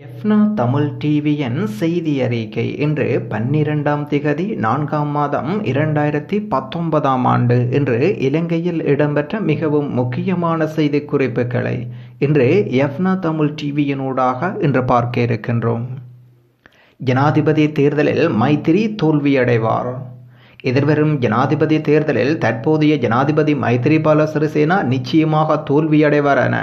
எஃப்னா தமிழ் டிவியின் செய்தி அறிக்கை இன்று பன்னிரெண்டாம் திகதி நான்காம் மாதம் இரண்டாயிரத்தி பத்தொன்பதாம் ஆண்டு இன்று இலங்கையில் இடம்பெற்ற மிகவும் முக்கியமான செய்தி குறிப்புகளை இன்று எஃப்னா தமிழ் டிவியினூடாக இன்று பார்க்க இருக்கின்றோம். ஜனாதிபதி தேர்தலில் மைத்திரி தோல்வியடைவார். எதிர்வரும் ஜனாதிபதி தேர்தலில் தற்போதைய ஜனாதிபதி மைத்திரிபால சிறிசேனா நிச்சயமாக தோல்வியடைவார் என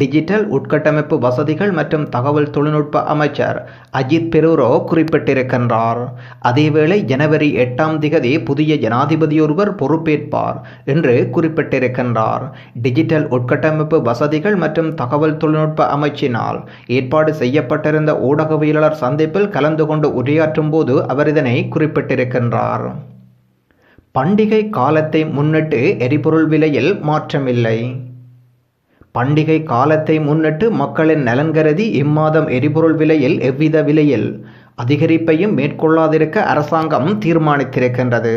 டிஜிட்டல் உட்கட்டமைப்பு வசதிகள் மற்றும் தகவல் தொழில்நுட்ப அமைச்சர் அஜித் பெரூரோ குறிப்பிட்டிருக்கின்றார். அதேவேளை ஜனவரி எட்டாம் திகதி புதிய ஜனாதிபதியொருவர் பொறுப்பேற்பார் என்று குறிப்பிட்டிருக்கின்றார். டிஜிட்டல் உட்கட்டமைப்பு வசதிகள் மற்றும் தகவல் தொழில்நுட்ப அமைச்சினால் ஏற்பாடு செய்யப்பட்டிருந்த ஊடகவியலாளர் சந்திப்பில் கலந்து கொண்டு உரையாற்றும் போது அவர் இதனை குறிப்பிட்டிருக்கின்றார். பண்டிகை காலத்தை முன்னிட்டு எரிபொருள் விலையில் மாற்றமில்லை. பண்டிகை காலத்தை முன்னிட்டு மக்களின் நலன் கருதி இம்மாதம் எரிபொருள் விலையில் எவ்வித விலையில் அதிகரிப்பையும் மேற்கொள்ளாதிருக்க அரசாங்கம் தீர்மானித்திருக்கின்றது.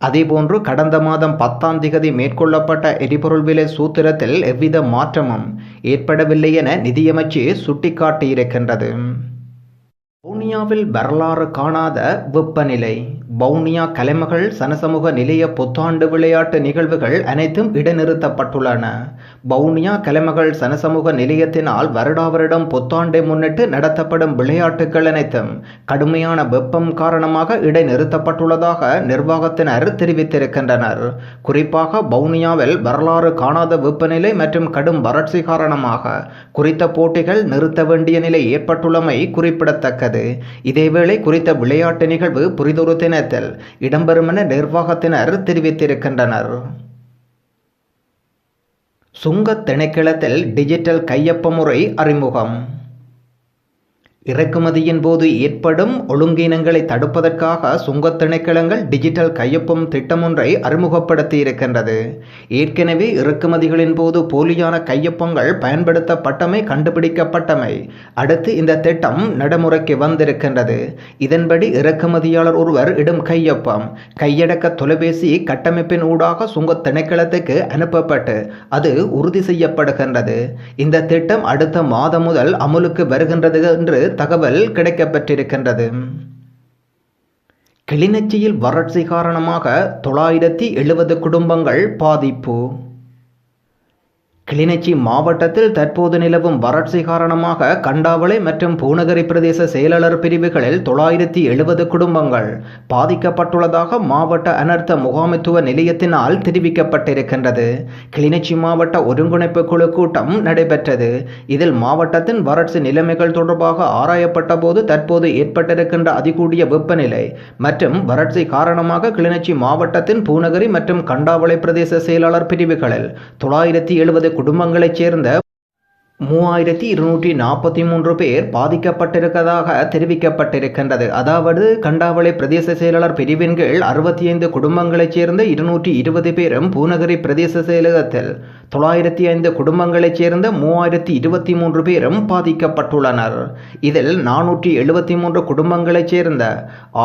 அதேபோன்று கடந்த மாதம் பத்தாம் திகதி மேற்கொள்ளப்பட்ட எரிபொருள் விலை சூத்திரத்தில் எவ்வித மாற்றமும் ஏற்படவில்லை என நிதியமைச்சு சுட்டிக்காட்டியிருக்கின்றது. வவுனியாவில் வரலாறு காணாத வெப்பநிலை வவுனியா கலைமகள் சனசமூக நிலைய புத்தாண்டு விளையாட்டு நிகழ்வுகள் அனைத்தும் இடைநிறுத்தப்பட்டுள்ளன. வவுனியா கலைமகள் சனசமூக நிலையத்தினால் வருடா வருடம் புத்தாண்டை முன்னிட்டு நடத்தப்படும் விளையாட்டுகள் அனைத்தும் கடுமையான வெப்பம் காரணமாக இடைநிறுத்தப்பட்டுள்ளதாக நிர்வாகத்தினர் தெரிவித்திருக்கின்றனர். குறிப்பாக வவுனியாவில் வரலாறு காணாத வெப்பநிலை மற்றும் கடும் வறட்சி காரணமாக குறித்த போட்டிகள் நிறுத்த வேண்டிய நிலை ஏற்பட்டுள்ளமை குறிப்பிடத்தக்கது. இதேவேளை குறித்த விளையாட்டு நிகழ்வு புரிதொரு தினத்தில் இடம்பெறும் என நிர்வாகத்தினர் தெரிவித்திருக்கின்றனர். சுங்க திணைக்களத்தில் டிஜிட்டல் கையொப்ப முறை அறிமுகம். இறக்குமதியின் போது ஏற்படும் ஒழுங்கீனங்களை தடுப்பதற்காக சுங்கத் திணைக்களங்கள் டிஜிட்டல் கையொப்பம் திட்டம் ஒன்றை அறிமுகப்படுத்தி இருக்கின்றது ஏற்கனவே இறக்குமதிகளின் போது போலியான கையொப்பங்கள் பயன்படுத்தப்பட்டமை கண்டுபிடிக்கப்பட்டமை. அடுத்து இந்த திட்டம் நடைமுறைக்கு வந்திருக்கின்றது. இதன்படி இறக்குமதியாளர் ஒருவர் இடும் கையொப்பம் கையடக்க தொலைபேசி கட்டமைப்பின் ஊடாக சுங்கத் திணைக்களத்துக்கு அனுப்பப்பட்டு அது உறுதி செய்யப்படுகின்றது. இந்த திட்டம் அடுத்த மாதம் முதல் அமலுக்கு வருகின்றது என்று தகவல் கிடைக்கப்பெற்றிருக்கின்றது கிளிநொச்சியில் வறட்சி காரணமாக தொள்ளாயிரத்தி எழுபது குடும்பங்கள் பாதிப்பு. கிளிநொச்சி மாவட்டத்தில் தற்போது நிலவும் வறட்சி காரணமாக கண்டாவளை மற்றும் பூநகரி பிரதேச செயலாளர் பிரிவுகளில் தொள்ளாயிரத்தி எழுபது குடும்பங்கள் பாதிக்கப்பட்டுள்ளதாக மாவட்ட அனர்த்த முகாமைத்துவ நிலையத்தினால் தெரிவிக்கப்பட்டிருக்கின்றது. கிளிநொச்சி மாவட்ட ஒருங்கிணைப்பு குழு கூட்டம் நடைபெற்றது. இதில் மாவட்டத்தின் வறட்சி நிலைமைகள் தொடர்பாக ஆராயப்பட்ட போது தற்போது ஏற்பட்டிருக்கின்ற அதிகூடிய வெப்பநிலை மற்றும் வறட்சி காரணமாக கிளிநொச்சி மாவட்டத்தின் பூநகரி மற்றும் கண்டாவளை பிரதேச செயலாளர் பிரிவுகளில் தொள்ளாயிரத்தி எழுபது குடும்பங்களைச் சேர்ந்த மூவாயிரத்தி இருநூற்றி நாற்பத்தி மூன்று பேர் பாதிக்கப்பட்டிருப்பதாக தெரிவிக்கப்பட்டிருக்கின்றது. அதாவது கண்டாவளை பிரதேச செயலாளர் பிரிவின் கீழ் அறுபத்தி ஐந்து குடும்பங்களைச் சேர்ந்த இருநூற்றி இருபது பேரும் பூநகரி பிரதேச செயலகத்தில் தொள்ளாயிரத்தி ஐந்து குடும்பங்களைச் சேர்ந்த மூவாயிரத்தி இருபத்தி மூன்று பேரும் பாதிக்கப்பட்டுள்ளனர். இதில் நானூற்றி எழுபத்தி மூன்று குடும்பங்களைச் சேர்ந்த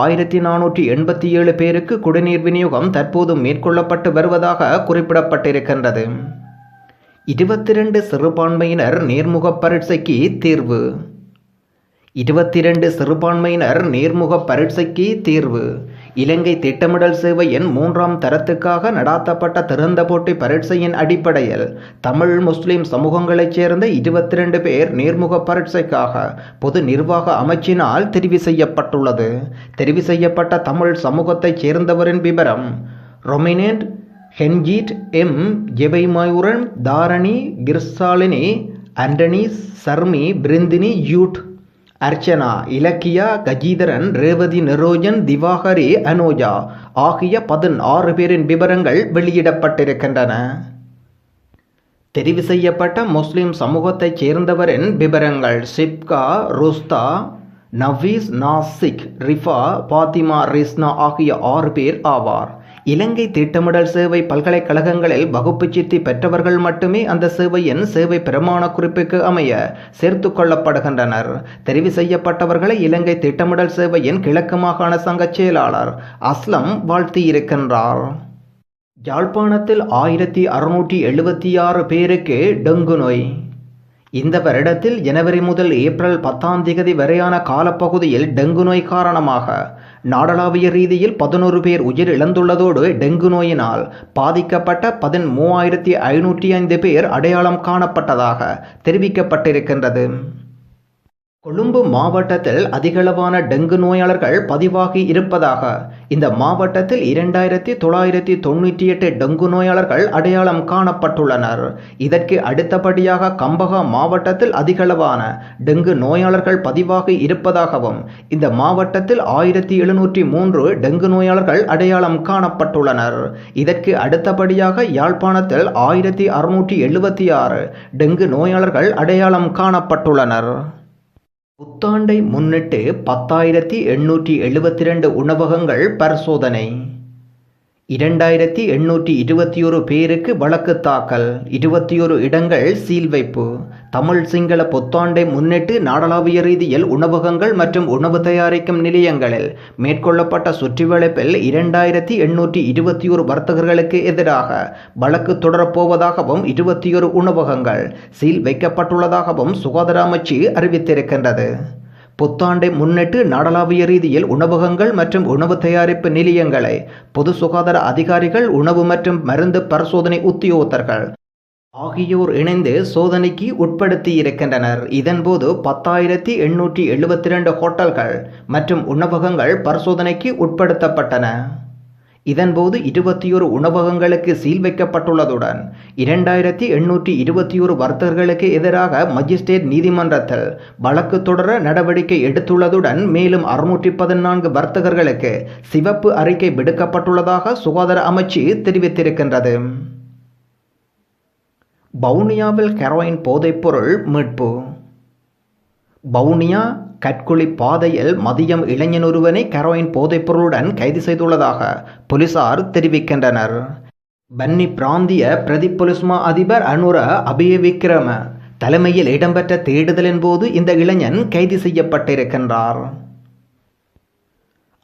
ஆயிரத்தி நானூற்றி எண்பத்தி ஏழு பேருக்கு குடிநீர் விநியோகம் தற்போது மேற்கொள்ளப்பட்டு வருவதாக குறிப்பிடப்பட்டிருக்கின்றது. இருபத்தி ரெண்டு சிறுபான்மையினர் நேர்முக பரீட்சைக்கு தீர்வு. இருபத்தி ரெண்டு சிறுபான்மையினர் நேர்முக பரீட்சைக்கு தீர்வு. இலங்கை திட்டமிடல் சேவையின் மூன்றாம் தரத்துக்காக நடாத்தப்பட்ட திறந்த போட்டி பரீட்சையின் அடிப்படையில் தமிழ் முஸ்லிம் சமூகங்களைச் சேர்ந்த இருபத்தி ரெண்டு பேர் நேர்முக பரீட்சைக்காக பொது நிர்வாக அமைச்சினால் தெரிவு செய்யப்பட்டுள்ளது. தெரிவு செய்யப்பட்ட தமிழ் சமூகத்தைச் சேர்ந்தவரின் விவரம் ரொமினேட் ஹென்ஜீட் M Jebamayuran Tharani Kirshalini Antony Sharmi Brindini Jude. Archana Ilakkiya Kajeetharan Revathi Nirojan Thivakari Anoja ஆகிய பதினாறு பேரின் விவரங்கள் வெளியிடப்பட்டிருக்கின்றன. தெரிவு செய்யப்பட்ட முஸ்லிம் சமூகத்தைச் சேர்ந்தவரின் விவரங்கள் சிப்கா ருஸ்தா நவீஸ் நாசிக் ரிஃபா பாத்திமா ரிஸ்னா ஆகிய ஆறு பேர் ஆவார். இலங்கை திட்டமிடல் சேவை பல்கலைக்கழகங்களில் வகுப்பு சித்தி பெற்றவர்கள் மட்டுமே அந்த சேவையின் சேவை பிரமாண குறிப்புக்கு அமைய சேர்த்து கொள்ளப்படுகின்றனர். தெரிவு செய்யப்பட்டவர்களை இலங்கை திட்டமிடல் சேவையின் கிழக்கு மாகாண சங்க செயலாளர் அஸ்லம் வாழ்த்தியிருக்கின்றார். யாழ்ப்பாணத்தில் ஆயிரத்தி அறுநூற்றி எழுபத்தி ஆறு பேருக்கு டெங்கு நோய். இந்த வருடத்தில் ஜனவரி முதல் ஏப்ரல் பத்தாம் தேதி வரையான காலப்பகுதியில் டெங்கு நோய் காரணமாக நாடளாவிய ரீதியில் பதினோரு பேர் உயிர் இழந்துள்ளதோடு டெங்கு நோயினால் பாதிக்கப்பட்ட பதின் மூவாயிரத்தி ஐநூற்றி ஐந்து பேர் அடையாளம் காணப்பட்டதாக தெரிவிக்கப்பட்டிருக்கின்றது. கொழும்பு மாவட்டத்தில் அதிகளவான டெங்கு நோயாளர்கள் பதிவாகி இருப்பதாக இந்த மாவட்டத்தில் இரண்டாயிரத்தி தொள்ளாயிரத்தி தொண்ணூற்றி எட்டு டெங்கு நோயாளர்கள் அடையாளம் காணப்பட்டுள்ளனர். இதற்கு அடுத்தபடியாக கம்பகா மாவட்டத்தில் அதிகளவான டெங்கு நோயாளர்கள் பதிவாகி இருப்பதாகவும் இந்த மாவட்டத்தில் ஆயிரத்தி எழுநூற்றி மூன்று டெங்கு நோயாளர்கள் அடையாளம் காணப்பட்டுள்ளனர். இதற்கு அடுத்தபடியாக யாழ்ப்பாணத்தில் ஆயிரத்தி அறுநூற்றி எழுபத்தி ஆறு டெங்கு நோயாளர்கள் அடையாளம் காணப்பட்டுள்ளனர். புத்தாண்டை முன்னிட்டு பத்தாயிரத்தி எண்ணூற்றி எழுபத்தி ரெண்டு உணவகங்கள் பரிசோதனை. இரண்டாயிரத்தி எண்ணூற்றி இருபத்தி ஓரு பேருக்கு வழக்கு தாக்கல். இருபத்தி ஓரு இடங்கள் சீல் வைப்பு. தமிழ் சிங்கள புத்தாண்டை முன்னிட்டு நாடளாவிய ரீதியில் உணவகங்கள் மற்றும் உணவு தயாரிக்கும் நிலையங்களில் மேற்கொள்ளப்பட்ட சுற்றிவளைப்பில் இரண்டாயிரத்தி எண்ணூற்றி இருபத்தி ஒரு வர்த்தகர்களுக்கு எதிராக வழக்கு தொடரப்போவதாகவும் இருபத்தி ஒரு உணவகங்கள் சீல் வைக்கப்பட்டுள்ளதாகவும் சுகாதார அமைச்சு அறிவித்திருக்கின்றது. புத்தாண்டை முன்னிட்டு நாடளாவிய ரீதியில் உணவகங்கள் மற்றும் உணவு தயாரிப்பு நிலையங்களை பொது சுகாதார அதிகாரிகள் உணவு மற்றும் மருந்து பரிசோதனை உத்தியோகத்தர்கள் ஆகியோர் இணைந்து சோதனைக்கு உட்படுத்தி இருக்கின்றனர் இதன்போது பத்தாயிரத்தி எண்ணூற்றி எழுபத்தி ரெண்டு ஹோட்டல்கள் மற்றும் உணவகங்கள் பரிசோதனைக்கு உட்படுத்தப்பட்டன. இதன்போது இருபத்தியோரு உணவகங்களுக்கு சீல் வைக்கப்பட்டுள்ளதுடன் இரண்டாயிரத்தி எண்ணூற்றி இருபத்தியோரு வர்த்தகர்களுக்கு எதிராக மஜிஸ்ட்ரேட் நீதிமன்றத்தில் வழக்கு தொடர நடவடிக்கை எடுத்துள்ளதுடன் மேலும் அறுநூற்றி பதினான்கு வர்த்தகர்களுக்கு சிவப்பு அறிக்கை விடுக்கப்பட்டுள்ளதாக சுகாதார அமைச்சு தெரிவித்திருக்கின்றது. பவுனியாவில் ஹெரோயின் போதைப்பொருள் மீட்பு. பவுனியா கட்குழி பாதையில் மதியம் இளைஞன் ஒருவனை கரோயின் போதைப்பொருளுடன் கைது செய்துள்ளதாக போலீசார் தெரிவிக்கின்றனர். பன்னி பிராந்திய பிரதி பொலிஸ்மா அதிபர் அனுர அபிய விக்ரம தலைமையில் இடம்பெற்ற தேடுதலின் போது இந்த இளைஞன் கைது செய்யப்பட்டிருக்கின்றார்.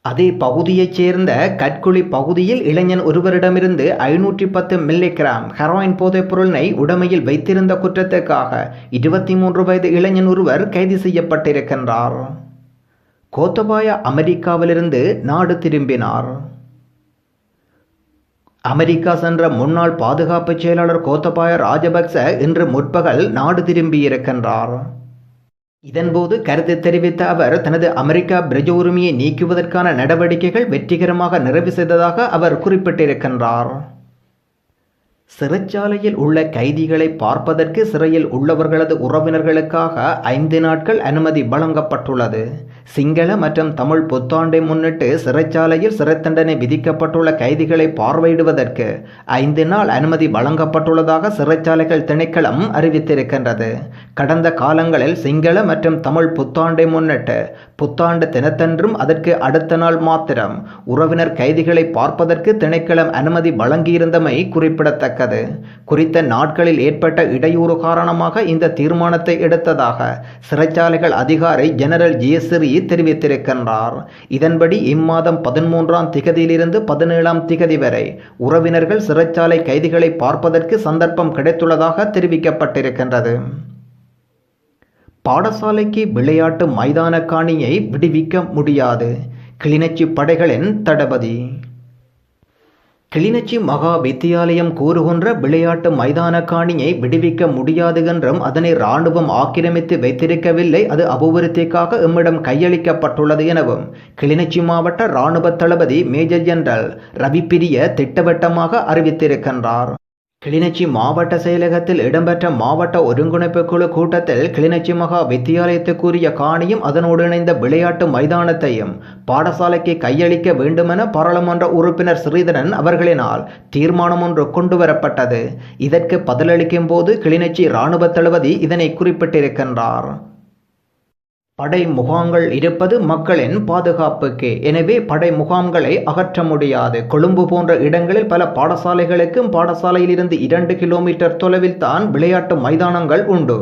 அதே பகுதியைச் சேர்ந்த கட்குழி பகுதியில் இளைஞன் ஒருவரிடமிருந்து ஐநூற்றி பத்து மில்லிகிராம் ஹெரோயின் போதைப் பொருளினை உடமையில் வைத்திருந்த குற்றத்திற்காக இருபத்தி மூன்று வயது இளைஞன் ஒருவர் கைது செய்யப்பட்டிருக்கின்றார். கோத்தபாய அமெரிக்காவிலிருந்து நாடு திரும்பினார். அமெரிக்கா சென்ற முன்னாள் பாதுகாப்பு செயலாளர் கோத்தபாய ராஜபக்ச இன்று முற்பகல் நாடு திரும்பியிருக்கின்றார். இதன்போது கருத்து தெரிவித்த அவர் தனது அமெரிக்கா பிரஜ உரிமையை நீக்குவதற்கான நடவடிக்கைகள் வெற்றிகரமாக நிறைவு செய்ததாக அவர் குறிப்பிட்டிருக்கின்றார். சிறைச்சாலையில் உள்ள கைதிகளை பார்ப்பதற்கு சிறையில் உள்ளவர்களது உறவினர்களுக்காக ஐந்து நாட்கள் அனுமதி வழங்கப்பட்டுள்ளது. சிங்கள மற்றும் தமிழ் புத்தாண்டை முன்னிட்டு சிறைச்சாலையில் சிறை தண்டனை விதிக்கப்பட்டுள்ள கைதிகளை பார்வையிடுவதற்கு ஐந்து நாள் அனுமதி வழங்கப்பட்டுள்ளதாக சிறைச்சாலைகள் திணைக்களம் அறிவித்திருக்கின்றது. கடந்த காலங்களில் சிங்கள மற்றும் தமிழ் புத்தாண்டை முன்னிட்டு புத்தாண்டு தினத்தன்றும் அதற்கு அடுத்த நாள் மாத்திரம் உறவினர் கைதிகளை பார்ப்பதற்கு திணைக்களம் அனுமதி வழங்கியிருந்தமை குறிப்பிடத்தக்கது. குறித்த நாட்களில் ஏற்பட்ட இடையூறு காரணமாக இந்த தீர்மானத்தை எடுத்ததாக சிறைச்சாலைகள் அதிகாரி ஜெனரல் ஜிஎஸ்ரி தெரிவித்திருக்கின்றார். இதன்படி இம்மாதம் பதிமூன்றாம் திகதியிலிருந்து பதினேழாம் திகதி வரை உறவினர்கள் சிறைச்சாலை கைதிகளை பார்ப்பதற்கு சந்தர்ப்பம் கிடைத்துள்ளதாக தெரிவிக்கப்பட்டிருக்கின்றது. பாடசாலைக்கு விளையாட்டு மைதான காணியை விடுவிக்க முடியாது. கிளிநொச்சி படைகளின் தடபதி. கிளிநொச்சி மகா வித்தியாலயம் கூறுகின்ற விளையாட்டு மைதான காணியை விடுவிக்க முடியாது என்றும் அதனை இராணுவம் ஆக்கிரமித்து வைத்திருக்கவில்லை அது அபிவிருத்திக்காக எம்மிடம் கையளிக்கப்பட்டுள்ளது எனவும் கிளிநொச்சி மாவட்ட இராணுவ தளபதி மேஜர் ஜெனரல் ரவிப்பிரிய திட்டவட்டமாக அறிவித்திருக்கின்றார். கிளிநொச்சி மாவட்ட செயலகத்தில் இடம்பெற்ற மாவட்ட ஒருங்கிணைப்பு குழு கூட்டத்தில் கிளிநொச்சி மகா வித்தியாலயத்துக்குரிய காணியும் அதனோடு இணைந்த விளையாட்டு மைதானத்தையும் பாடசாலைக்கு கையளிக்க வேண்டுமென பாராளுமன்ற உறுப்பினர் ஸ்ரீதரன் அவர்களினால் தீர்மானம் ஒன்று கொண்டுவரப்பட்டது. இதற்கு பதிலளிக்கும் போது கிளிநொச்சி இராணுவ தளபதி இதனை குறிப்பிட்டிருக்கின்றார். படை முகாம்கள் இருப்பது மக்களின் பாதுகாப்புக்கு. எனவே படை முகாம்களை அகற்ற முடியாது. கொழும்பு போன்ற இடங்களில் பல பாடசாலைகளுக்கும் பாடசாலையிலிருந்து இரண்டு கிலோமீட்டர் தொலைவில் தான் விளையாட்டு மைதானங்கள் உண்டு.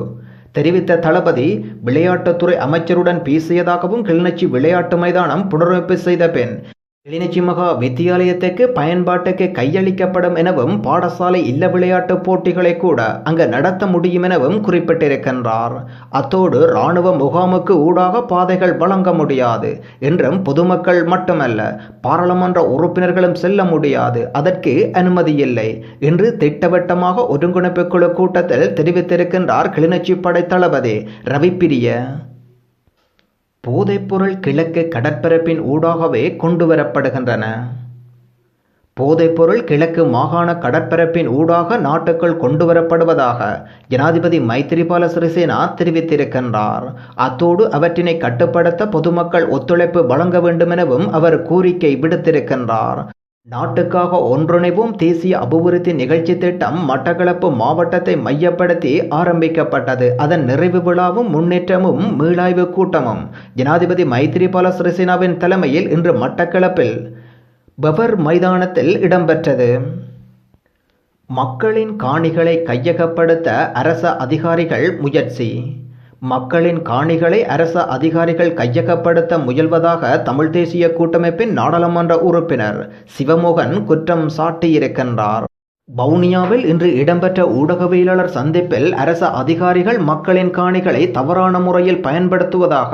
தெரிவித்த தளபதி விளையாட்டுத்துறை அமைச்சருடன் பேசியதாகவும் கிளிநொச்சி விளையாட்டு மைதானம் புனரமைப்பு செய்த பின் கிளிநொச்சி மகா வித்தியாலயத்துக்கு பயன்பாட்டுக்கு கையளிக்கப்படும் எனவும் பாடசாலை இல்ல விளையாட்டு போட்டிகளை கூட அங்கு நடத்த முடியும் எனவும் குறிப்பிட்டிருக்கின்றார். அத்தோடு இராணுவ முகாமுக்கு ஊடாக பாதைகள் வழங்க முடியாது என்றும் பொதுமக்கள் மட்டுமல்ல பாராளுமன்ற உறுப்பினர்களும் செல்ல முடியாது அதற்கு அனுமதி இல்லை என்று திட்டவட்டமாக ஒருங்கிணைப்பு குழு கூட்டத்தில் தெரிவித்திருக்கின்றார் கிளிநொச்சி படை தளபதி ரவிப்பிரிய. போதைப்பொருள் கிழக்கு கடற்பரப்பின் ஊடாகவே கொண்டு வரப்படுகின்றன போதைப்பொருள் கிழக்கு மாகாண கடற்பரப்பின் ஊடாக நாட்டுக்குள் கொண்டு வரப்படுவதாக ஜனாதிபதி மைத்திரிபால சிறிசேனா தெரிவித்திருக்கின்றார். அத்தோடு அவற்றினை கட்டுப்படுத்த பொதுமக்கள் ஒத்துழைப்பு வழங்க வேண்டுமெனவும் அவர் கோரிக்கை விடுத்திருக்கின்றார். நாட்டுக்காக ஒன்றிணைவும் தேசிய அபிவிருத்தி நிகழ்ச்சி திட்டம் மட்டக்களப்பு மாவட்டத்தை மையப்படுத்தி ஆரம்பிக்கப்பட்டது. அதன் நிறைவு விழாவும் முன்னேற்றமும் மீளாய்வு கூட்டமும். ஜனாதிபதி மைத்திரிபால சிறிசேனாவின் தலைமையில் இன்று மட்டக்களப்பில் பவர் மைதானத்தில் இடம்பெற்றது. மக்களின் காணிகளை கையகப்படுத்த அரச அதிகாரிகள் முயற்சி. மக்களின் காணிகளை அரச அதிகாரிகள் கையகப்படுத்த முயல்வதாக தமிழ் தேசிய கூட்டமைப்பின் நாடாளுமன்ற உறுப்பினர் சிவமோகன் குற்றம் சாட்டியிருக்கின்றார். வவுனியாவில் இன்று இடம்பெற்ற ஊடகவியலாளர் சந்திப்பில் அரச அதிகாரிகள் மக்களின் காணிகளை தவறான முறையில் பயன்படுத்துவதாக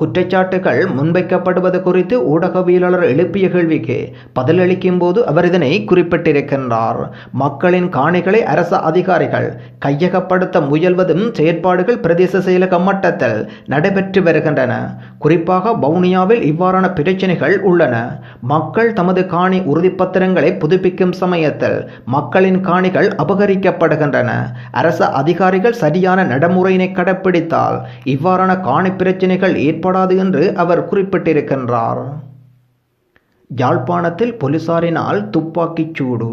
குற்றச்சாட்டுகள் முன்வைக்கப்படுவது குறித்து ஊடகவியலாளர் எழுப்பிய கேள்விக்கு பதிலளிக்கும் போது அவர் இதனை குறிப்பிட்டிருக்கின்றார். மக்களின் காணிகளை அரச அதிகாரிகள் கையகப்படுத்த முயல்வதும் செயற்பாடுகள் பிரதேச செயலக மட்டத்தில் நடைபெற்று வருகின்றன. குறிப்பாக வவுனியாவில் இவ்வாறான பிரச்சனைகள் உள்ளன. மக்கள் தமது காணி உறுதிப்பத்திரங்களை புதுப்பிக்கும் சமயத்தில் மக்களின் காணிகள் அபகரிக்கப்படுகின்றன. அரச அதிகாரிகள் சரியான நடைமுறையினை கடைப்பிடித்தால் இவ்வாறான காணி பிரச்சனைகள் செயல்படாது என்று அவர் குறிப்பிட்டிருக்கின்றார். யாழ்ப்பாணத்தில் போலீசாரினால் துப்பாக்கிச் சூடு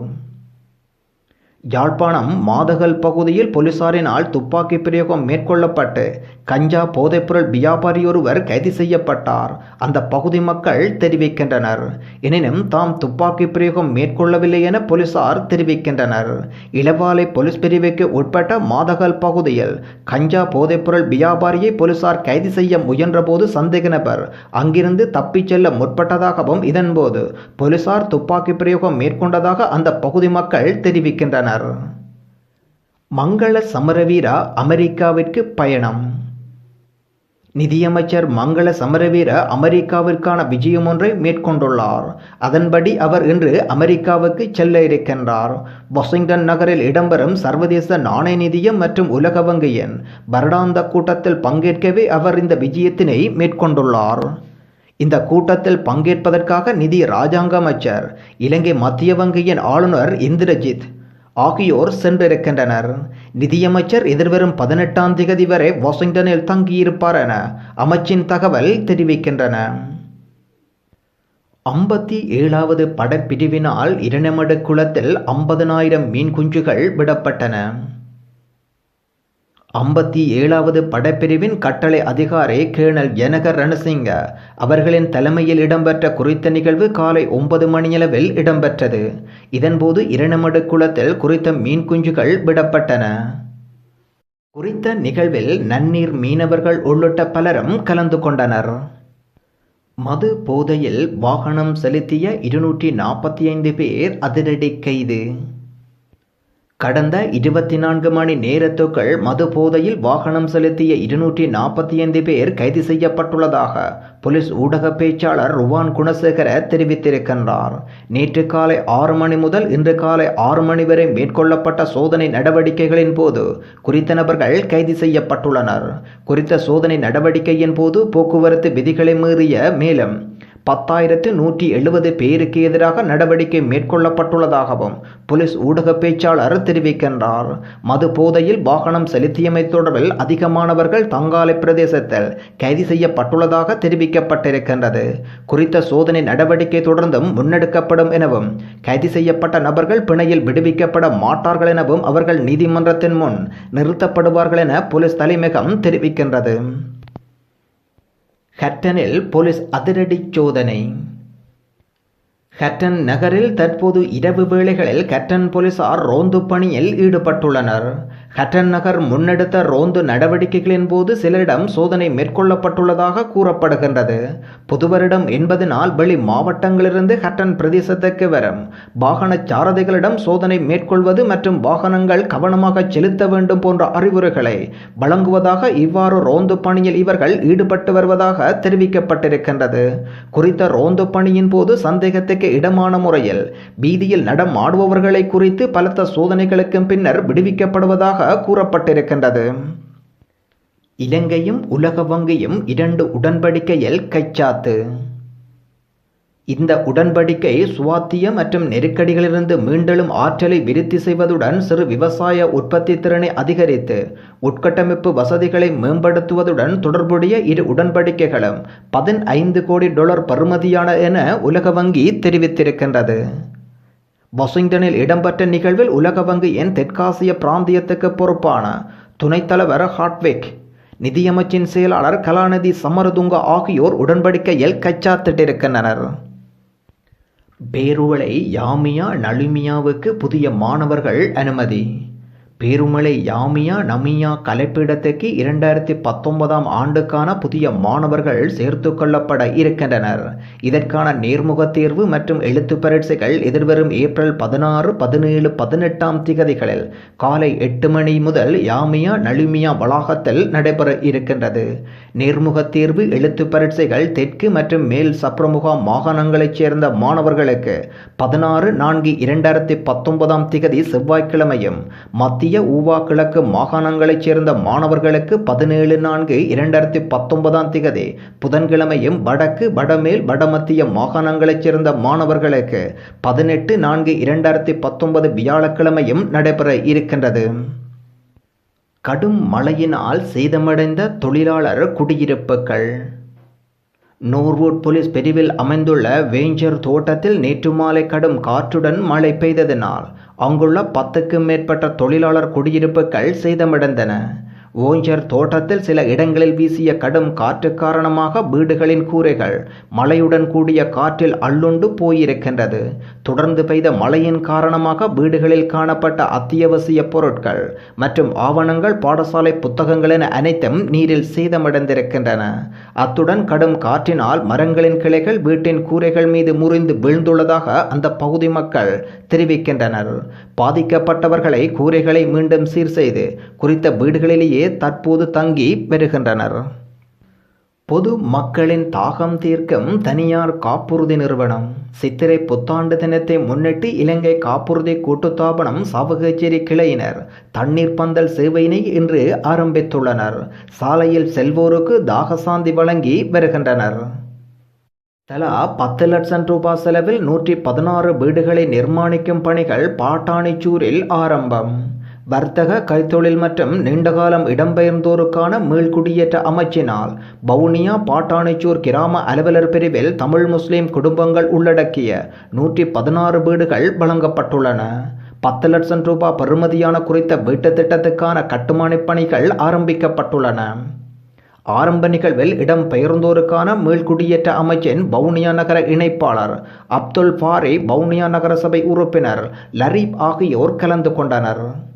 யாழ்ப்பாணம் மாதகல் பகுதியில் போலீசாரினால் துப்பாக்கி பிரயோகம் மேற்கொள்ளப்பட்டு கஞ்சா போதைப்பொருள் வியாபாரி ஒருவர் கைது செய்யப்பட்டார். அந்த பகுதி மக்கள் தெரிவிக்கின்றனர். எனினும் தாம் துப்பாக்கி பிரயோகம் மேற்கொள்ளவில்லை என போலீசார் தெரிவிக்கின்றனர். இளவாலை போலீஸ் பிரிவுக்கு உட்பட்ட மாதகல் பகுதியில் கஞ்சா போதைப்பொருள் வியாபாரியை போலீசார் கைது செய்ய முயன்றபோது சந்தேக நபர் அங்கிருந்து தப்பிச் செல்ல முற்பட்டதாகவும் இதன்போது போலீசார் துப்பாக்கி பிரயோகம் மேற்கொண்டதாக அந்த பகுதி மக்கள் தெரிவிக்கின்றனர். மங்கள சமரவீரா அமெரிக்காவிற்கு பயணம். நிதியமைச்சர் மங்கள சமரவீர அமெரிக்காவிற்கான விஜயம் ஒன்றை மேற்கொண்டுள்ளார். அதன்படி அவர் இன்று அமெரிக்காவுக்கு செல்ல இருக்கின்றார். வாஷிங்டன் நகரில் இடம்பெறும் சர்வதேச நாணய நிதியம் மற்றும் உலக வங்கியின் வருடாந்த கூட்டத்தில் பங்கேற்கவே அவர் இந்த விஜயத்தினை மேற்கொண்டுள்ளார். இந்த கூட்டத்தில் பங்கேற்பதற்காக நிதி ராஜாங்க அமைச்சர் இலங்கை மத்திய வங்கியின் ஆளுநர் இந்திரஜித் ஆகியோர் சென்றிருக்கின்றனர். நிதியமைச்சர் எதிர்வரும் பதினெட்டாம் திகதி வரை வாஷிங்டனில் தங்கியிருப்பார் என அமைச்சின் தகவல் தெரிவிக்கின்றன. ஐம்பத்தி ஏழாவது படப்பிரிவினால் இரண்டமடு குளத்தில் ஐம்பதனாயிரம் மீன் குஞ்சுகள் விடப்பட்டன. ஐம்பத்தி ஏழாவது படப்பிரிவின் கட்டளை அதிகாரி கேர்னல் ஜனகர் ரணசிங்க அவர்களின் தலைமையில் இடம்பெற்ற குறித்த நிகழ்வு காலை ஒன்பது மணியளவில் இடம்பெற்றது. இதன்போது இரணமடு குளத்தில் குறித்த மீன் குஞ்சுகள் விடப்பட்டன. குறித்த நிகழ்வில் நன்னீர் மீனவர்கள் உள்ளிட்ட பலரும் கலந்து கொண்டனர். மது போதையில் வாகனம் செலுத்திய இருநூற்றி நாற்பத்தி ஐந்து பேர் அதிரடி கைது. கடந்த இருபத்தி நான்கு மணி நேரத்துக்குள் மது போதையில் வாகனம் செலுத்திய இருநூற்றி நாற்பத்தி ஐந்து பேர் கைது செய்யப்பட்டுள்ளதாக போலீஸ் ஊடக பேச்சாளர் ருவான் குணசேகர தெரிவித்திருக்கின்றார். நேற்று காலை ஆறு மணி முதல் இன்று காலை ஆறு மணி வரை மேற்கொள்ளப்பட்ட சோதனை நடவடிக்கைகளின் போது குறித்த நபர்கள் கைது செய்யப்பட்டுள்ளனர். குறித்த சோதனை நடவடிக்கையின் போது போக்குவரத்து விதிகளை மீறிய மேலும் பத்தாயிரத்து நூற்றி எழுபது பேருக்கு எதிராக நடவடிக்கை மேற்கொள்ளப்பட்டுள்ளதாகவும் போலீஸ் ஊடக பேச்சாளர் தெரிவிக்கின்றார். மது போதையில் வாகனம் செலுத்தியமை தொடர்பில் அதிகமானவர்கள் தங்காலை பிரதேசத்தில் கைது செய்யப்பட்டுள்ளதாக தெரிவிக்கப்பட்டிருக்கின்றது. குறித்த சோதனை நடவடிக்கை தொடர்ந்தும் முன்னெடுக்கப்படும் எனவும் கைது செய்யப்பட்ட நபர்கள் பிணையில் விடுவிக்கப்பட மாட்டார்கள் எனவும் அவர்கள் நீதிமன்றத்தின் முன் நிறுத்தப்படுவார்கள் என போலீஸ் தலைமையகம் தெரிவிக்கின்றது. ஹட்டனில் போலீஸ் அதிரடி சோதனை. ஹட்டன் நகரில் தற்போது இரவு வேளைகளில் கட்டன் போலீசார் ரோந்து பணியில் ஈடுபட்டுள்ளனர். ஹட்டன் நகர் முன்னெடுத்த ரோந்து நடவடிக்கைகளின் போது சிலரிடம் சோதனை மேற்கொள்ளப்பட்டுள்ளதாக கூறப்படுகின்றது. புதுவரிடம் என்பதனால் வெளி மாவட்டங்களிலிருந்து ஹட்டன் பிரதேசத்துக்கு வரும். வாகன சாரதிகளிடம் சோதனை மேற்கொள்வது மற்றும் வாகனங்கள் கவனமாக செலுத்த வேண்டும் போன்ற அறிவுரைகளை வழங்குவதாக இவ்வாறு ரோந்து பணியில் இவர்கள் ஈடுபட்டு வருவதாக தெரிவிக்கப்பட்டிருக்கின்றது. குறித்த ரோந்து பணியின் போது சந்தேகத்துக்கு இடமான முறையில் வீதியில் நடமாடுபவர்களை குறித்து பலத்த சோதனைகளுக்கும் பின்னர் விடுவிக்கப்படுவதாக கூறப்பட்டிருக்கின்றது. இலங்கையும் உலக வங்கியும் இரண்டு உடன்படிக்கையில் கைச்சாத்து. இந்த உடன்படிக்கை சுவாத்திய மற்றும் நெருக்கடிகளிலிருந்து மீண்டெழும் ஆற்றலை விருத்தி செய்வதுடன் சிறு விவசாய உற்பத்தி திறனை அதிகரித்து உட்கட்டமைப்பு வசதிகளை மேம்படுத்துவதுடன் தொடர்புடைய இரு உடன்படிக்கைகளும் பதினைந்து கோடி டாலர் பருமதியான என உலக வங்கி தெரிவித்திருக்கின்றது. வாஷிங்டனில் இடம்பெற்ற நிகழ்வில் உலக வங்கியின் தெற்காசிய பிராந்தியத்துக்கு பொறுப்பான துணைத் தலைவர் ஹாட்விக் நிதியமைச்சின் செயலாளர் கலாநிதி சமரதுங்க ஆகியோர் உடன்படிக்கையில் கச்சாத்திட்டிருக்கின்றனர் பேருவளை யாமியா நலுமியாவுக்கு புதிய மாணவர்கள் அனுமதி. பேருமலை யாமியா நமியா கலைப்பீடத்துக்கு இரண்டாயிரத்தி பத்தொன்பதாம் ஆண்டுக்கான புதிய மாணவர்கள் சேர்த்து கொள்ளப்பட இருக்கின்றனர். இதற்கான நேர்முக தேர்வு மற்றும் எழுத்து பரீட்சைகள் எதிர்வரும் ஏப்ரல் பதினாறு பதினேழு பதினெட்டாம் திகதிகளில் காலை எட்டு மணி முதல் யாமியா நளுமியா வளாகத்தில் நடைபெற இருக்கின்றது. நேர்முக தேர்வு எழுத்து பரீட்சைகள் தெற்கு மற்றும் மேல் சப்ரமுகா மாகாணங்களைச் சேர்ந்த மாணவர்களுக்கு பதினாறு நான்கு இரண்டாயிரத்தி பத்தொன்பதாம் திகதி செவ்வாய்க்கிழமையும் மத்திய ஊவா கிழக்கு மாகாணங்களைச் சேர்ந்த மாணவர்களுக்கு பதினேழு நான்கு இரண்டாயிரத்தி பத்தொன்பதாம் திகதி புதன்கிழமையும் வடக்கு வடமேல் வடமத்திய மாகாணங்களைச் சேர்ந்த மாணவர்களுக்கு பதினெட்டு நான்கு இரண்டாயிரத்தி பத்தொன்பது வியாழக்கிழமையும் நடைபெற இருக்கின்றது. கடும் மழையினால் சேதமடைந்த தொழிலாளர் குடியிருப்புகள். நோர்வூட் போலீஸ் பிரிவில் அமைந்துள்ள வேஞ்சர் தோட்டத்தில் நேற்று மாலை கடும் காற்றுடன் மழை பெய்ததினால் அங்குள்ள பத்துக்கும் மேற்பட்ட தொழிலாளர் குடியிருப்புகள் சேதமடைந்தன. ஓஞ்சர் தோட்டத்தில் சில இடங்களில் வீசிய கடும் காற்று காரணமாக வீடுகளின் கூரைகள் மழையுடன் கூடிய காற்றில் அள்ளுண்டு போயிருக்கின்றது. தொடர்ந்து பெய்த மழையின் காரணமாக வீடுகளில் காணப்பட்ட அத்தியாவசிய பொருட்கள் மற்றும் ஆவணங்கள் பாடசாலை புத்தகங்கள் என அனைத்தும் நீரில் சேதமடைந்திருக்கின்றன. அத்துடன் கடும் காற்றினால் மரங்களின் கிளைகள் வீட்டின் கூரைகள் மீது முறிந்து வீழ்ந்துள்ளதாக அந்த பகுதி மக்கள் தெரிவிக்கின்றனர். பாதிக்கப்பட்டவர்களை கூரைகளை மீண்டும் சீர் செய்து குறித்த வீடுகளிலேயே தற்போது தங்கி வருகின்றனர். பொது மக்களின் தாகம் தீர்க்கும் தனியார் காப்புறுதி நிறுவனம். சித்திரை புத்தாண்டு தினத்தை முன்னிட்டு இலங்கை காப்புறுதி கூட்டுத்தாபனம் சாவகச்சேரி கிளையினர் தண்ணீர் பந்தல் சேவையினை இன்று ஆரம்பித்துள்ளனர். சாலையில் செல்வோருக்கு தாகசாந்தி வழங்கி வருகின்றனர். தலா பத்து லட்சம் ரூபாய் செலவில் நூற்றி பதினாறு வீடுகளை நிர்மாணிக்கும் பணிகள் பாட்டாணிச்சூரில் ஆரம்பம். வர்த்தக கைத்தொழில் மற்றும் நீண்டகாலம் இடம்பெயர்ந்தோருக்கான மீள்குடியேற்ற அமைச்சினால் வவுனியா பாட்டானைச்சூர் கிராம அலுவலர் பிரிவில் தமிழ் முஸ்லிம் குடும்பங்கள் உள்ளடக்கிய நூற்றி பதினாறு வீடுகள் வழங்கப்பட்டுள்ளன. பத்து லட்சம் ரூபாய் பெறுமதியான குறித்த வீட்டுத் திட்டத்துக்கான கட்டுமானப் பணிகள் ஆரம்பிக்கப்பட்டுள்ளன. ஆரம்ப நிகழ்வில் இடம் பெயர்ந்தோருக்கான மீள்குடியேற்ற அமைச்சின் வவுனியா நகர இணைப்பாளர் அப்துல் ஃபாரி வவுனியா நகரசபை உறுப்பினர் லரீப் ஆகியோர் கலந்து கொண்டனர்.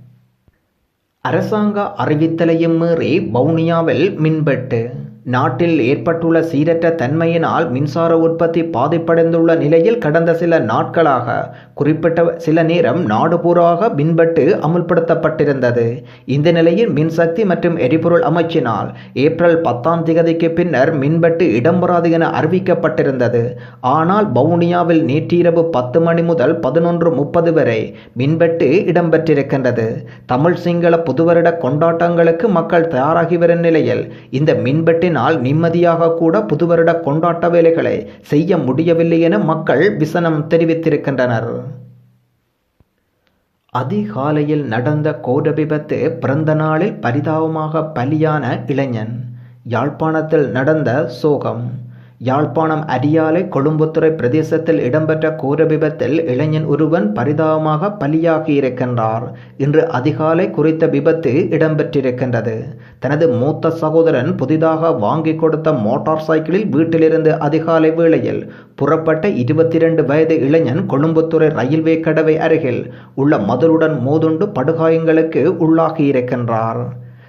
அரசாங்க அறிவித்தலையும் மீறி வவுனியாவில் மின்வெட்டு நாட்டில் ஏற்பட்டுள்ள சீரற்ற தன்மையினால் மின்சார உற்பத்தி பாதிப்படைந்துள்ள நிலையில் கடந்த சில நாட்களாக குறிப்பிட்ட சில நேரம் நாடுபூராக மின்பட்டு மின்வெட்டு அமுல்படுத்தப்பட்டிருந்தது. இந்த நிலையில் மின்சக்தி மற்றும் எரிபொருள் அமைச்சினால் ஏப்ரல் பத்தாம் திகதிக்கு பின்னர் மின்வெட்டு இடம்பெறாது என அறிவிக்கப்பட்டிருந்தது. ஆனால் வவுனியாவில் நேற்றிரவு பத்து மணி முதல் பதினொன்று முப்பது வரை மின்வெட்டு இடம்பெற்றிருக்கின்றது. தமிழ் சிங்கள புதுவருட கொண்டாட்டங்களுக்கு மக்கள் தயாராகி வரும் நிலையில் இந்த மின்வெட்டின் இதனால் நிம்மதியாக கூட புதுவருட கொண்டாட்ட வேலைகளை செய்ய முடியவில்லை என மக்கள் விசனம் தெரிவித்திருக்கின்றனர். அதிகாலையில் நடந்த கோர விபத்து பிறந்த நாளில் பரிதாபமாக பலியான இளைஞன் யாழ்ப்பாணத்தில் நடந்த சோகம். யாழ்ப்பாணம் அரியாலை கொழும்புத்துறை பிரதேசத்தில் இடம்பெற்ற கோர விபத்தில் இளைஞன் ஒருவன் பரிதாபமாக பலியாகியிருக்கின்றார். இன்று அதிகாலை குறித்த விபத்து இடம்பெற்றிருக்கின்றது. தனது மூத்த சகோதரன் புதிதாக வாங்கி கொடுத்த மோட்டார் சைக்கிளில் வீட்டிலிருந்து அதிகாலை வேளையில் புறப்பட்ட இருபத்தி இரண்டு வயது இளைஞன் கொழும்புத்துறை ரயில்வே கடவை அருகில் உள்ள மதுருடன் மோதுண்டு படுகாயங்களுக்கு உள்ளாகியிருக்கின்றார்.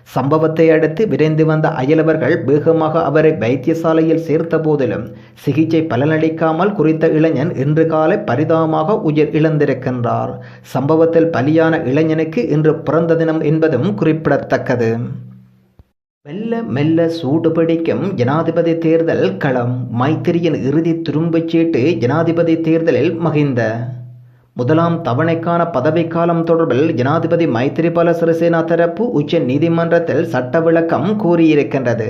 சம்பவத்தை அடுத்து விரைந்து வந்த அயலவர்கள் வேகமாக அவரை வைத்தியசாலையில் சேர்த்த போதிலும் சிகிச்சை பலனளிக்காமல் குறித்த இளைஞன் இன்று காலை பரிதாபமாக உயிர் இழந்திருக்கின்றார். சம்பவத்தில் பலியான இளைஞனுக்கு இன்று பிறந்த தினம் என்பதும் குறிப்பிடத்தக்கது. மெல்ல மெல்ல சூடு பிடிக்கும் ஜனாதிபதி தேர்தல் களம். மைத்திரியின் இறுதி துரும்புச்சீட்டு ஜனாதிபதி தேர்தலில் மகிந்த முதலாம் தவணைக்கான பதவிக்காலம் தொடர்பில் ஜனாதிபதி மைத்திரிபால சிறிசேனா தரப்பு உச்ச நீதிமன்றத்தில் சட்ட விளக்கம் கூறியிருக்கின்றது.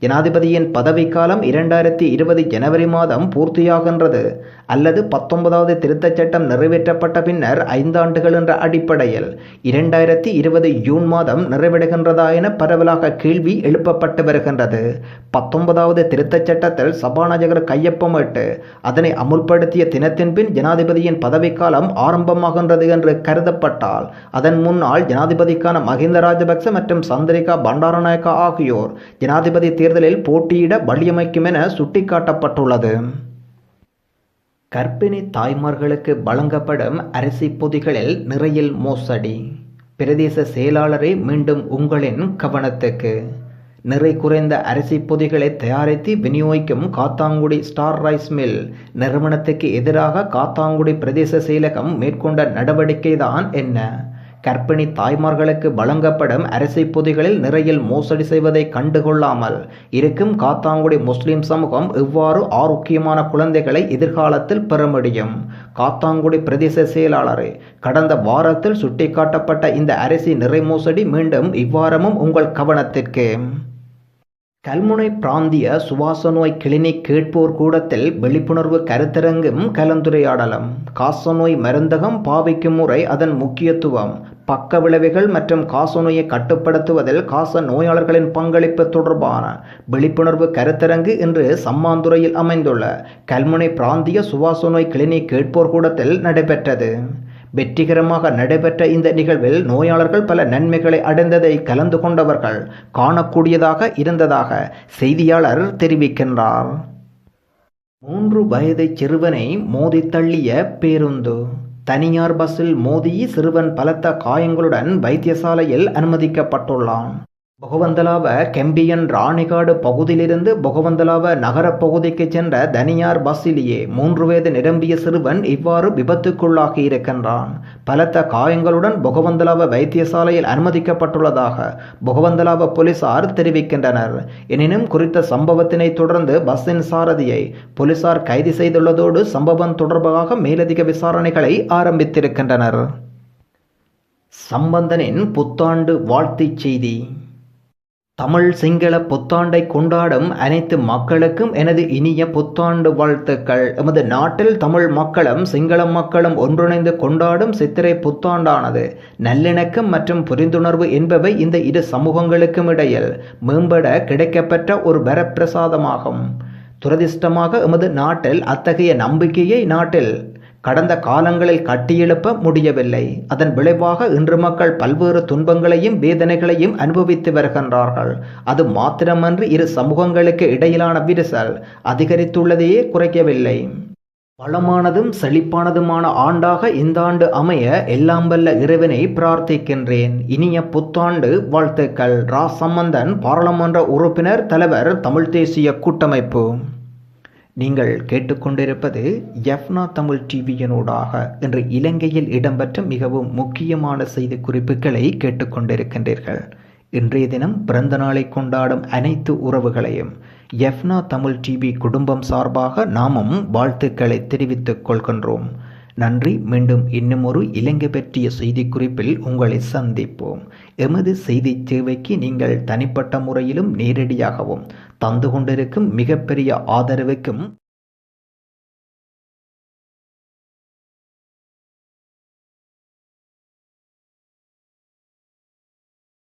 ஜனாதிபதியின் பதவிக்காலம் இரண்டாயிரத்தி இருபது ஜனவரி மாதம் பூர்த்தியாகின்றது. அல்லது பத்தொன்பதாவது திருத்தச் சட்டம் நிறைவேற்றப்பட்ட பின்னர் ஐந்தாண்டுகள் என்ற அடிப்படையில் இரண்டாயிரத்தி இருபது ஜூன் மாதம் நிறைவிடுகின்றதா என பரவலாக கேள்வி எழுப்பப்பட்டு வருகின்றது. பத்தொன்பதாவது திருத்தச் சட்டத்தில் சபாநாயகர் கையொப்பமிட்டு அதனை அமுல்படுத்திய தினத்தின் பின் ஜனாதிபதியின் பதவிக்காலம் ஆரம்பமாகின்றது என்று கருதப்பட்டால் அதன் முன்னால் ஜனாதிபதிக்கான மஹிந்த ராஜபக்ச மற்றும் சந்திரிகா பண்டாரநாயக்கா ஆகியோர் ஜனாதிபதி தேர்தலில் போட்டியிட வழியமைக்கும் என சுட்டிக்காட்டப்பட்டுள்ளது. கர்ப்பிணி தாய்மார்களுக்கு வழங்கப்படும் அரிசி பொதிகளில் நிறையில் மோசடி. பிரதேச செயலாளரை மீண்டும் உங்களின் கவனத்துக்கு. நிறை குறைந்த அரிசி பொதிகளை தயாரித்து விநியோகிக்கும் காத்தாங்குடி ஸ்டார் ரைஸ் மில் நிறுவனத்துக்கு எதிராக காத்தாங்குடி பிரதேச செயலகம் மேற்கொண்ட நடவடிக்கைதான் என்ன? கர்ப்பிணி தாய்மார்களுக்கு வழங்கப்படும் அரிசி பொதிகளில் நிறையில் மோசடி செய்வதை கண்டுகொள்ளாமல் இருக்கும் காத்தாங்குடி முஸ்லிம் சமூகம் இவ்வாறு ஆரோக்கியமான குழந்தைகளை எதிர்காலத்தில் பெற முடியும். காத்தாங்குடி பிரதேச செயலாளரே கடந்த வாரத்தில் சுட்டிக்காட்டப்பட்ட இந்த அரிசி நிறை மோசடி மீண்டும் இவ்வாரமும் உங்கள் கவனத்திற்கு. கல்முனை பிராந்திய சுவாச நோய் கிளினிக் கேட்போர் கூடத்தில் விழிப்புணர்வு கருத்தரங்கும் கலந்துரையாடலம். காசநோய் மருந்தகம் பாவிக்கும் முறை அதன் முக்கியத்துவம். பக்க விளைவுகள் மற்றும் காசநோயை கட்டுப்படுத்துவதில் காச நோயாளர்களின் பங்களிப்பு தொடர்பான விழிப்புணர்வு கருத்தரங்கு இன்று சம்மாந்துறையில் அமைந்துள்ள கல்முனை பிராந்திய சுவாச நோய் கிளினிக் கேட்போர் கூடத்தில் நடைபெற்றது. வெற்றிகரமாக நடைபெற்ற இந்த நிகழ்வில் நோயாளர்கள் பல நன்மைகளை அடைந்ததை கலந்து கொண்டவர்கள் காணக்கூடியதாக இருந்ததாக செய்தியாளர் தெரிவிக்கின்றார். மூன்று வயதை சிறுவனை மோதி தள்ளிய பேருந்து. தனியார் பஸ்ஸில் மோதி சிறுவன் பலத்த காயங்களுடன் வைத்தியசாலையில் அனுமதிக்கப்பட்டுள்ளான். பொகவந்தலாவ கெம்பியன் ராணிகாடு பகுதியிலிருந்து பொகவந்தலாவ நகரப் பகுதிக்கு சென்ற தனியார் பஸ்ஸிலேயே மூன்று வயது நிரம்பிய சிறுவன் இவ்வாறு விபத்துக்குள்ளாகி இருக்கின்றான். பலத்த காயங்களுடன் பொகவந்தலாவ வைத்தியசாலையில் அனுமதிக்கப்பட்டுள்ளதாக பொகவந்தலாவ போலீசார் தெரிவிக்கின்றனர். எனினும் குறித்த சம்பவத்தினை தொடர்ந்து பஸ்ஸின் சாரதியை போலீசார் கைது செய்துள்ளதோடு சம்பவம் தொடர்பாக மேலதிக விசாரணைகளை ஆரம்பித்திருக்கின்றனர். சம்பந்தனின் புத்தாண்டு வாழ்த்துச் செய்தி. தமிழ் சிங்கள புத்தாண்டை கொண்டாடும் அனைத்து மக்களுக்கும் எனது இனிய புத்தாண்டு வாழ்த்துக்கள். எமது நாட்டில் தமிழ் மக்களும் சிங்கள மக்களும் ஒன்றிணைந்து கொண்டாடும் சித்திரை புத்தாண்டானது. நல்லிணக்கம் மற்றும் புரிந்துணர்வு என்பவை இந்த இரு சமூகங்களுக்கும் இடையில் மேம்பட கிடைக்கப்பெற்ற ஒரு வரப்பிரசாதமாகும். துரதிர்ஷ்டமாக எமது நாட்டில் அத்தகைய நம்பிக்கையை நாட்டில் கடந்த காலங்களில் கட்டியெழுப்ப முடியவில்லை. அதன் விளைவாக இன்று மக்கள் பல்வேறு துன்பங்களையும் வேதனைகளையும் அனுபவித்து வருகின்றார்கள். அது மாத்திரமன்றி இரு சமூகங்களுக்கு இடையிலான விரிசல். அதிகரித்துள்ளதையே குறைக்கவில்லை. வளமானதும் செழிப்பானதுமான ஆண்டாக இந்த ஆண்டு அமைய எல்லாம் வல்ல இறைவனை பிரார்த்திக்கின்றேன். இனிய புத்தாண்டு வாழ்த்துக்கள். ரா. சம்பந்தன் பாராளுமன்ற உறுப்பினர் தலைவர் தமிழ் தேசிய கூட்டமைப்பு. நீங்கள் கேட்டுக்கொண்டிருப்பது எஃப்னா தமிழ் டிவியினூடாக இன்று இலங்கையில் இடம்பெற்ற மிகவும் முக்கியமான செய்தி குறிப்புகளை கேட்டுக்கொண்டிருக்கின்றீர்கள். இன்றைய தினம் பிறந்த நாளை கொண்டாடும் அனைத்து உறவுகளையும் எஃப்னா தமிழ் டிவி குடும்பம் சார்பாக நாமும் வாழ்த்துக்களை தெரிவித்துக் கொள்கின்றோம். நன்றி. மீண்டும் இன்னும் ஒரு இலங்கை பற்றிய செய்திக்குறிப்பில் உங்களை சந்திப்போம். எமது செய்தி சேவைக்கு நீங்கள் தனிப்பட்ட முறையிலும் நேரடியாகவும் தந்து கொண்டிருக்கும் மிகப்பெரிய ஆதரவுக்கும்